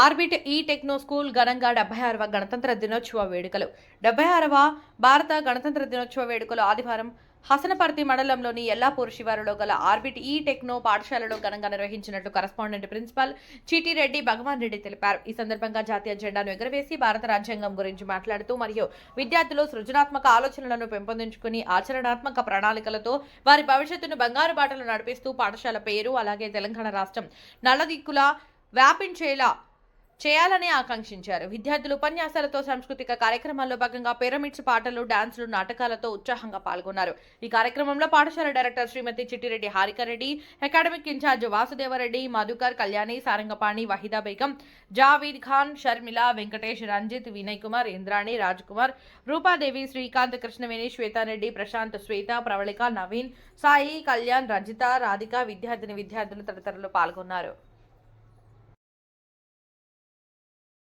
Orbit ఈ techno school ఘనంగా డెబ్బై ఆరవ గణతంత్ర దినోత్సవ వేడుకలు. డెబ్బై ఆరవ భారత గణతంత్ర దినోత్సవ వేడుకలు ఆదివారం హసనపర్తి మండలంలోని ఎల్లాపూర్ శివారులో గల ఆర్బిట్ ఈ టెక్నో పాఠశాలలో ఘనంగా నిర్వహించినట్లు కరస్పాండెంట్ ప్రిన్సిపల్ చిటిరెడ్డి భగవాన్ రెడ్డి తెలిపారు. ఈ సందర్భంగా జాతీయ జెండాను ఎగురవేసి భారత రాజ్యాంగం గురించి మాట్లాడుతూ మరియు విద్యార్థులు సృజనాత్మక ఆలోచనలను పెంపొందించుకుని ఆచరణాత్మక ప్రణాళికలతో వారి భవిష్యత్తును బంగారు బాటలు నడిపిస్తూ పాఠశాల పేరు అలాగే తెలంగాణ రాష్ట్రం నల్లదిక్కుల వ్యాపించేలా చేయాలని ఆకాంక్షించారు. విద్యార్థులు ఉపన్యాసాలతో సాంస్కృతిక కార్యక్రమాల్లో భాగంగా పిరమిడ్స్ పాటలు డాన్సులు నాటకాలతో ఉత్సాహంగా పాల్గొన్నారు. ఈ కార్యక్రమంలో పాఠశాల director Srimathi Chittireddy Harikareddy academic incharge Vasudevareddy Madhukar Kalyani Sarangapani Waheeda Begum Javeed Khan Sharmila Venkatesh Ranjith Vinay Kumar Indrani Raj Kumar Roopadevi Srikanth Krishnaveni Swethareddy Prashanth Swetha Pravalika Naveen Sai Kalyan Rajitha Radhika విద్యార్థిని విద్యార్థులు తదితరులు పాల్గొన్నారు.